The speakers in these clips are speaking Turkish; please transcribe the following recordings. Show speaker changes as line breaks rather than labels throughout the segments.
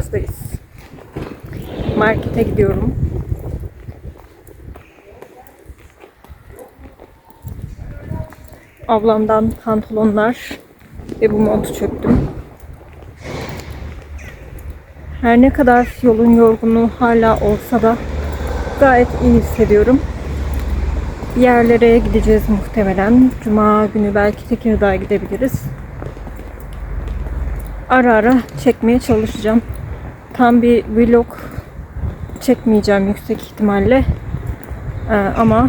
Lüleburgaz'dayız. Markete gidiyorum. Ablamdan pantolonlar ve bu montu çöktüm. Her ne kadar yolun yorgunluğu hala olsa da gayet iyi hissediyorum. Bir yerlere gideceğiz muhtemelen. Cuma günü belki Tekirdağ'a gidebiliriz. Ara ara çekmeye çalışacağım. Tam bir vlog çekmeyeceğim yüksek ihtimalle. Ee, ama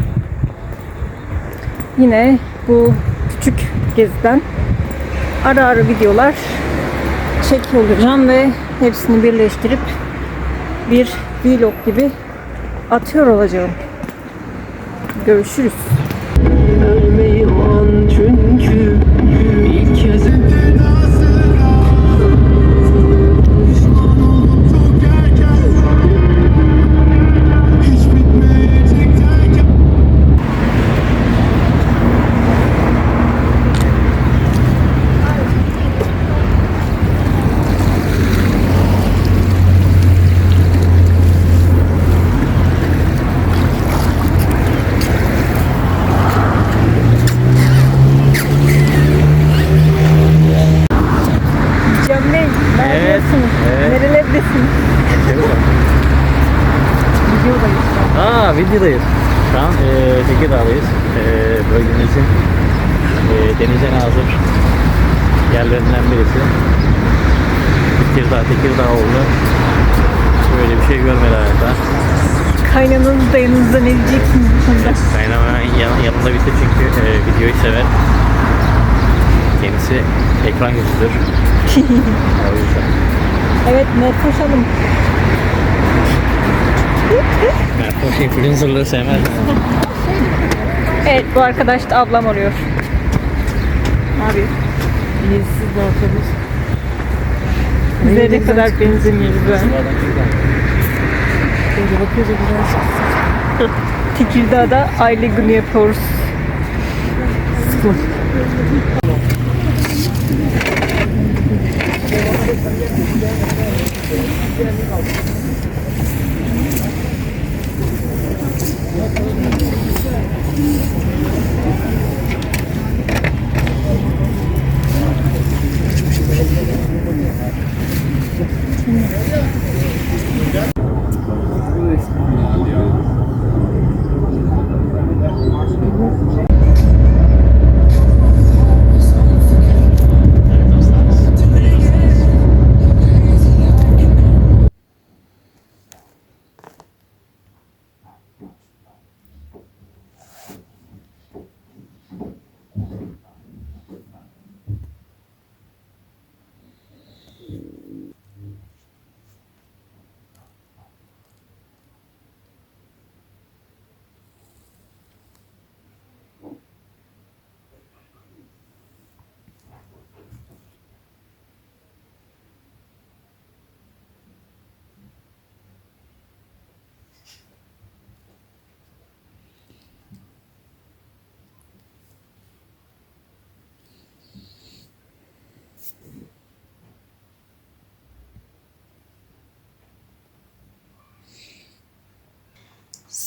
yine bu küçük geziden ara ara videolar çekiyor olacağım ve hepsini birleştirip bir vlog gibi atıyor olacağım. Görüşürüz.
Ölmeyi an çünkü ilk kez
Aa videodayız. Şu an e, Tekirdağ'dayız. E, bölgemizin e, denize nazır yerlerinden birisi. Tekirdağ, Tekirdağ oldu. Böyle bir şey görmedi hayata.
Kaynananız da yanınızda ne diyeceksiniz bu konuda?
Kaynama yan, yanında bitti çünkü e, videoyu sever. Kendisi ekran o yüzden.
Evet, Mertoş Hanım.
Mertoş influencerlığı sevmez.
Evet, bu arkadaş da ablam arıyor. Abi,
Niyesiz de otobüs.
bize ne kadar benzemiyoruz ben.
Böyle bakıyoruz güzel çıksın.
Tekirdağ'da aile günü yapıyoruz. 嗯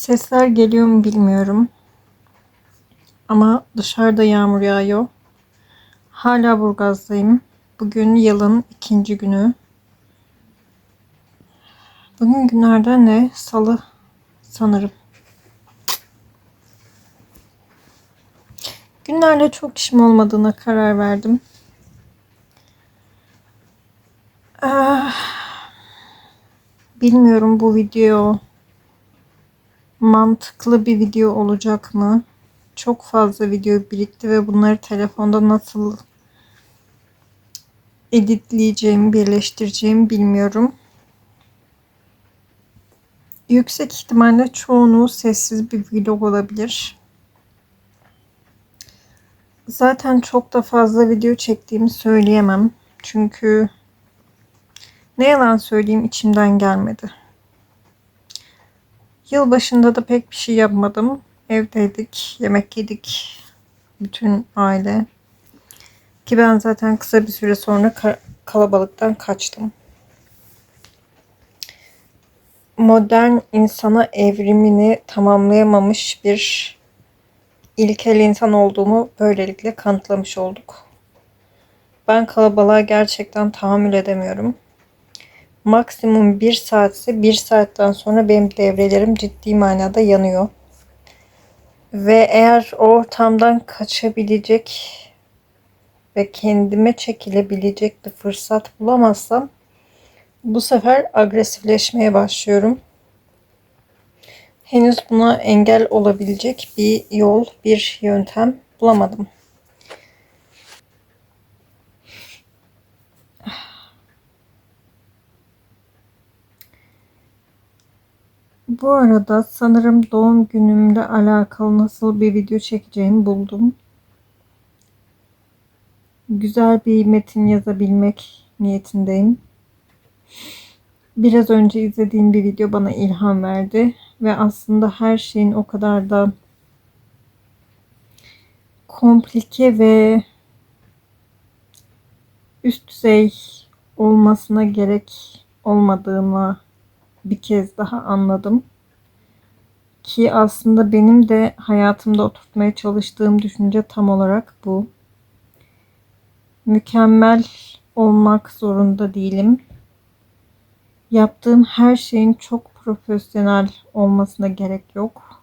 Sesler geliyor mu bilmiyorum. Ama dışarıda yağmur yağıyor. Hala Burgaz'dayım. Bugün yılın ikinci günü. Bugün günlerden ne? Salı sanırım. Günlerle çok işim olmadığına karar verdim. Ah, bilmiyorum bu video mantıklı bir video olacak mı? Çok fazla video birikti ve bunları telefonda nasıl editleyeceğimi, birleştireceğimi bilmiyorum. Yüksek ihtimalle çoğunu sessiz bir vlog olabilir. Zaten çok da fazla video çektiğimi söyleyemem. Çünkü ne yalan söyleyeyim içimden gelmedi. Yılbaşında da pek bir şey yapmadım. Evdeydik, yemek yedik. Bütün aile. Ki ben zaten kısa bir süre sonra ka- kalabalıktan kaçtım. modern insana evrimini tamamlayamamış bir ilkel insan olduğumu böylelikle kanıtlamış olduk. Ben kalabalığa gerçekten tahammül edemiyorum. Maksimum bir saatse bir saatten sonra benim devrelerim ciddi manada yanıyor. Ve eğer ortamdan kaçabilecek ve kendime çekilebilecek bir fırsat bulamazsam bu sefer agresifleşmeye başlıyorum. Henüz buna engel olabilecek bir yol, bir yöntem bulamadım. Bu arada sanırım doğum günümle alakalı nasıl bir video çekeceğimi buldum. Güzel bir metin yazabilmek niyetindeyim. Biraz önce izlediğim bir video bana ilham verdi ve aslında her şeyin o kadar da komplike ve üst düzey olmasına gerek olmadığını bir kez daha anladım. Ki aslında benim de hayatımda oturtmaya çalıştığım düşünce tam olarak bu. Mükemmel olmak zorunda değilim. Yaptığım her şeyin çok profesyonel olmasına gerek yok.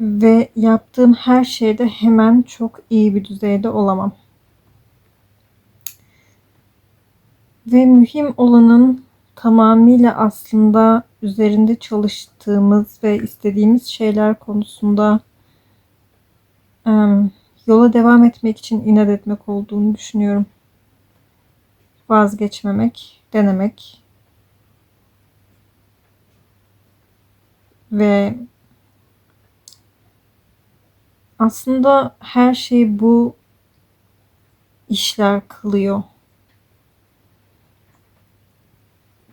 Ve yaptığım her şeyde hemen çok iyi bir düzeyde olamam. Ve mühim olanın tamamıyla aslında üzerinde çalıştığımız ve istediğimiz şeyler konusunda yola devam etmek için inat etmek olduğunu düşünüyorum. Vazgeçmemek, denemek ve aslında her şey bu işler kılıyor.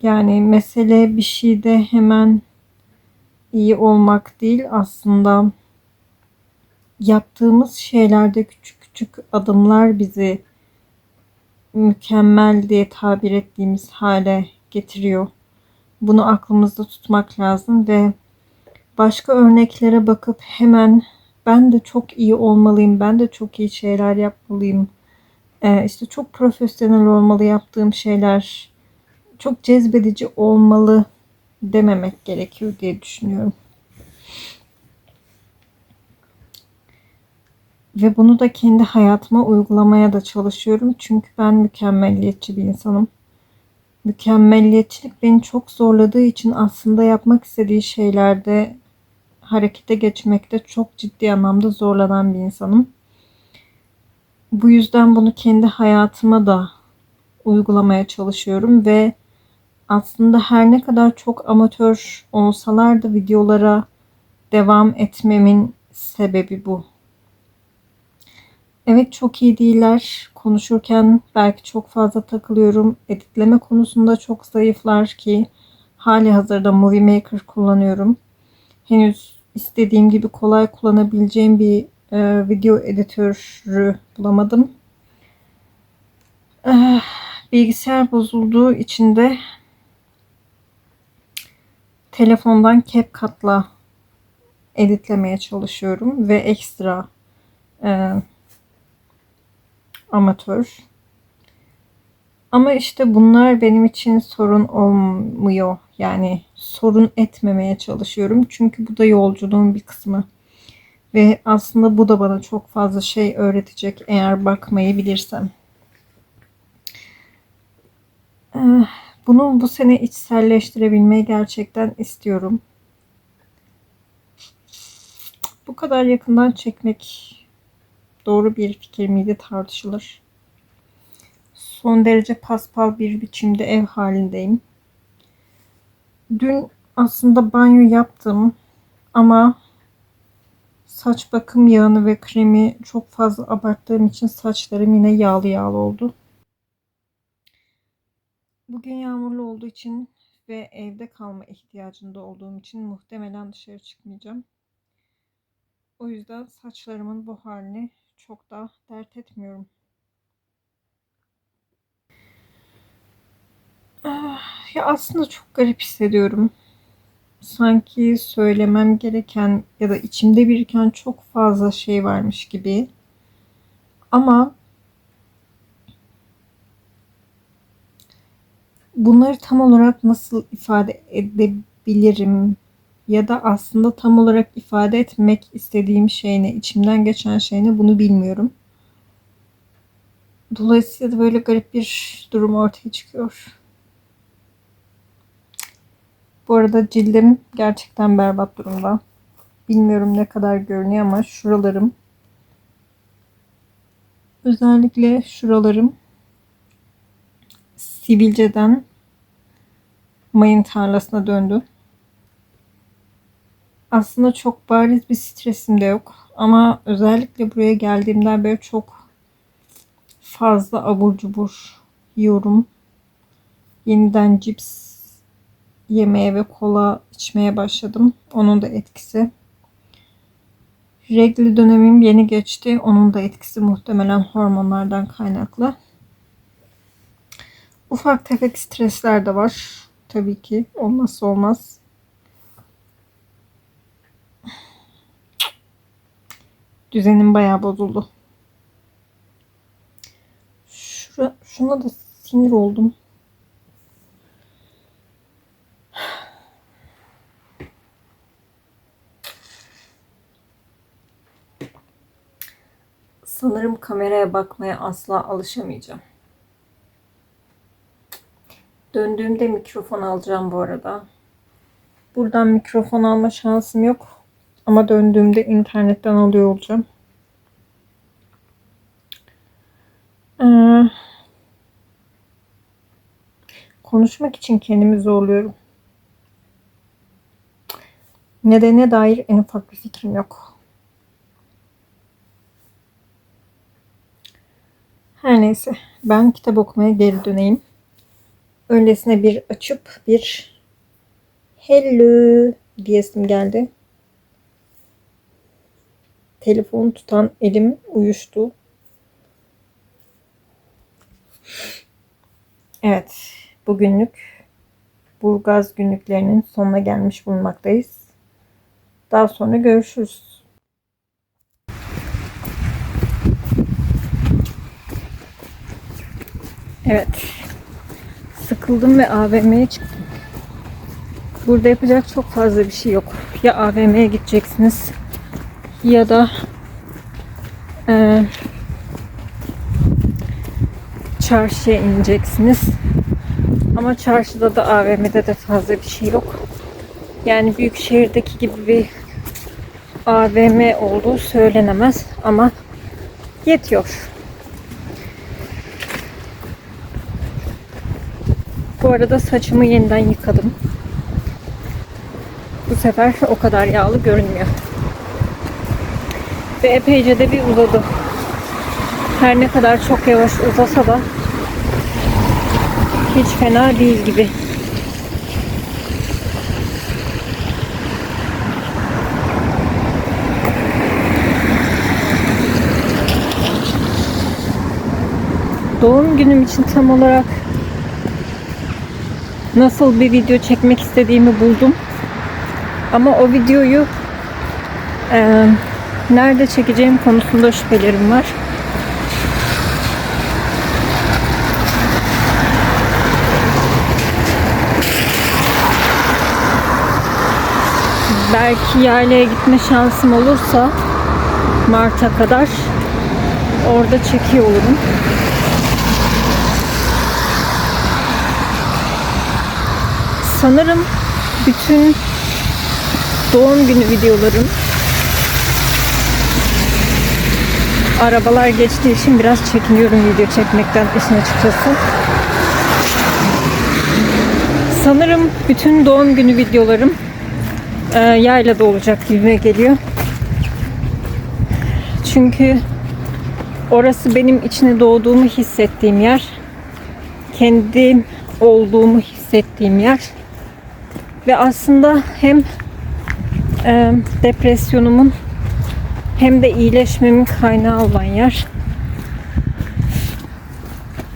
Yani mesele bir şeyde hemen iyi olmak değil aslında yaptığımız şeylerde küçük küçük adımlar bizi mükemmel diye tabir ettiğimiz hale getiriyor. Bunu aklımızda tutmak lazım ve başka örneklere bakıp hemen ben de çok iyi olmalıyım, ben de çok iyi şeyler yapmalıyım. Ee, işte çok profesyonel olmalı yaptığım şeyler, çok cezbedici olmalı dememek gerekiyor diye düşünüyorum. Ve bunu da kendi hayatıma uygulamaya da çalışıyorum. Çünkü ben mükemmelliyetçi bir insanım. Mükemmelliyetçilik beni çok zorladığı için aslında yapmak istediği şeylerde harekete geçmekte çok ciddi anlamda zorlanan bir insanım. Bu yüzden bunu kendi hayatıma da uygulamaya çalışıyorum ve aslında her ne kadar çok amatör olsalar da videolara devam etmemin sebebi bu. Evet çok iyi değiller. Konuşurken belki çok fazla takılıyorum. Editleme konusunda çok zayıflar ki hali hazırda Movie Maker kullanıyorum. Henüz istediğim gibi kolay kullanabileceğim bir e, video editörü bulamadım. Eh, bilgisayar bozulduğu için de telefondan CapCut'la editlemeye çalışıyorum ve ekstra e, amatör. Ama işte bunlar benim için sorun olmuyor. Yani sorun etmemeye çalışıyorum. Çünkü bu da yolculuğun bir kısmı. Ve aslında bu da bana çok fazla şey öğretecek eğer bakmayı bilirsem. Eh, Bunu bu sene içselleştirebilmeyi gerçekten istiyorum. Bu kadar yakından çekmek doğru bir fikir miydi tartışılır. Son derece paspal bir biçimde ev halindeyim. Dün aslında banyo yaptım ama saç bakım yağını ve kremi çok fazla abarttığım için saçlarım yine yağlı yağlı oldu. Bugün yağmurlu olduğu için ve evde kalma ihtiyacında olduğum için muhtemelen dışarı çıkmayacağım. O yüzden saçlarımın bu halini çok da dert etmiyorum. Ah, Ya aslında çok garip hissediyorum. Sanki söylemem gereken ya da içimde biriken çok fazla şey varmış gibi. Ama bunları tam olarak nasıl ifade edebilirim ya da aslında tam olarak ifade etmek istediğim şey ne, içimden geçen şey ne bunu bilmiyorum. Dolayısıyla da böyle garip bir durum ortaya çıkıyor. Bu arada cildim gerçekten berbat durumda. Bilmiyorum ne kadar görünüyor ama şuralarım özellikle şuralarım sivilceden mayın tarlasına döndü. Aslında çok bariz bir stresim de yok. Ama özellikle buraya geldiğimden beri çok fazla abur cubur yiyorum. Yeniden cips yemeye ve kola içmeye başladım. Onun da etkisi. Regli dönemim yeni geçti. Onun da etkisi muhtemelen hormonlardan kaynaklı. Ufak tefek stresler de var. Tabii ki. Olmazsa olmaz. Düzenim bayağı bozuldu. Şura, şuna da sinir oldum. Sanırım kameraya bakmaya asla alışamayacağım. Döndüğümde mikrofon alacağım bu arada. Buradan mikrofon alma şansım yok. Ama döndüğümde internetten alıyor olacağım. Ee, konuşmak için kendimi zorluyorum. Nedene dair en ufak bir fikrim yok. Her neyse ben kitap okumaya geri döneyim. Öylesine bir açıp bir hello diyesim geldi. Telefonu tutan elim uyuştu. Evet, bugünlük Burgaz günlüklerinin sonuna gelmiş bulunmaktayız. Daha sonra görüşürüz. Evet. Sıkıldım ve AVM'ye çıktım. Burada yapacak çok fazla bir şey yok. Ya AVM'ye gideceksiniz ya da e, çarşıya ineceksiniz. Ama çarşıda da AVM'de de fazla bir şey yok. Yani büyük şehirdeki gibi bir AVM olduğu söylenemez ama yetiyor. Bu arada saçımı yeniden yıkadım. Bu sefer o kadar yağlı görünmüyor. Ve epeyce de bir uzadı. Her ne kadar çok yavaş uzasa da hiç fena değil gibi. Doğum günüm için tam olarak nasıl bir video çekmek istediğimi buldum. Ama o videoyu e, nerede çekeceğim konusunda şüphelerim var. Belki yaylaya gitme şansım olursa Mart'a kadar orada çekiyor olurum. Sanırım bütün doğum günü videolarım arabalar geçtiği için biraz çekiniyorum video çekmekten işin açıkçası. Sanırım bütün doğum günü videolarım e, yaylada olacak gibime geliyor. Çünkü orası benim içine doğduğumu hissettiğim yer. Kendim olduğumu hissettiğim yer. Ve aslında hem e, depresyonumun hem de iyileşmemin kaynağı olan yer.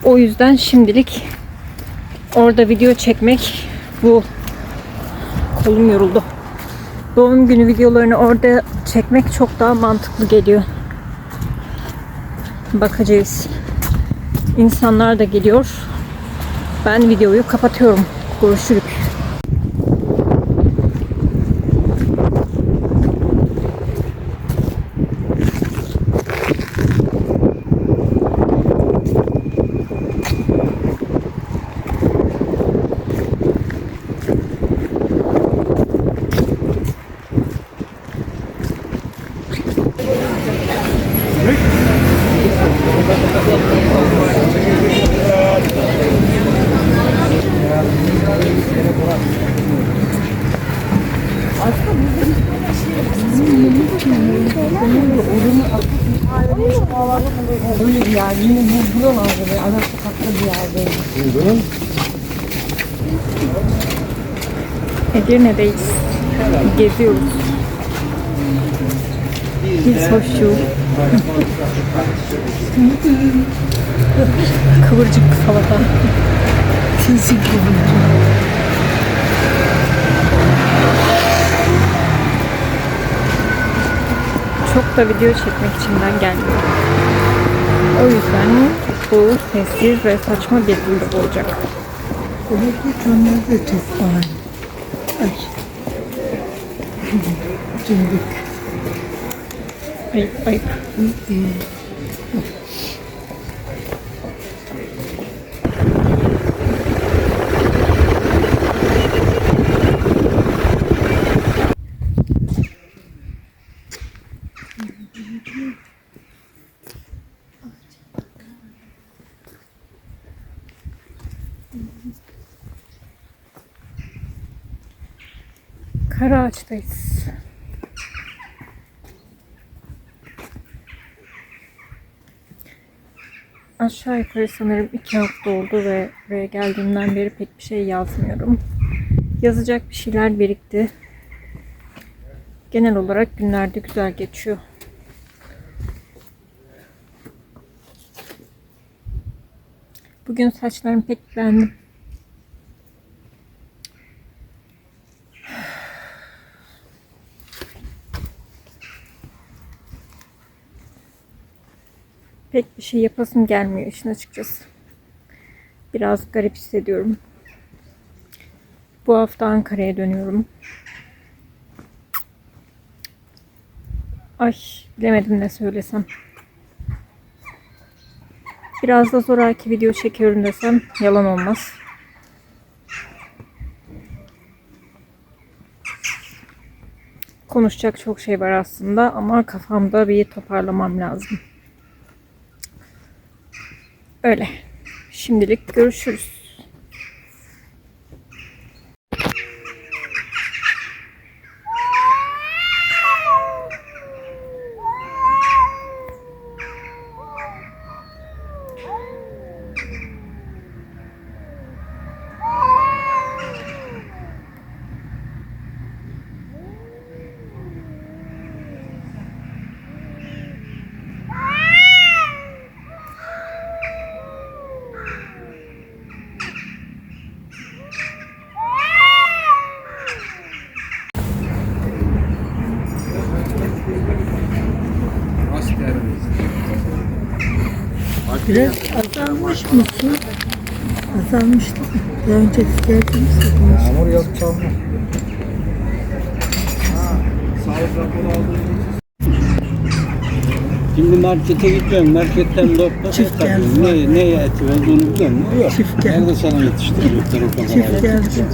O yüzden şimdilik orada video çekmek bu kolum yoruldu. Doğum günü videolarını orada çekmek çok daha mantıklı geliyor. Bakacağız. İnsanlar da geliyor. Ben videoyu kapatıyorum. Görüşürüz. Edirne'deyiz. Geziyoruz. Biz hoşçu. Kıvırcık salata. Tilsi Çok da video çekmek içimden gelmiyor. O yüzden bu sessiz ve saçma bir vlog olacak.
Buradaki onlar da çok var. はい、
バイク。カラーしたい。です。Aşağı yukarı sanırım iki hafta oldu ve buraya geldiğimden beri pek bir şey yazmıyorum. Yazacak bir şeyler birikti. Genel olarak günlerde güzel geçiyor. Bugün saçlarımı pek beğendim. Şey yapasım gelmiyor işin açıkçası. Biraz garip hissediyorum. Bu hafta Ankara'ya dönüyorum. Ay bilemedim ne söylesem. Biraz da zoraki video çekiyorum desem yalan olmaz. Konuşacak çok şey var aslında ama kafamda bir toparlamam lazım. Öyle. Şimdilik görüşürüz.
Biraz azalmış mı su? Azalmıştı. Daha önce siz geldiniz de konuştuk.
Hamur yazıp çalma.
Şimdi markete gidiyorum. Marketten lokma tabii.
geldi.
Ne, ne eti olduğunu biliyor musun? Yok.
Çift geldi.
Nerede sana kadar?
Çift geldi.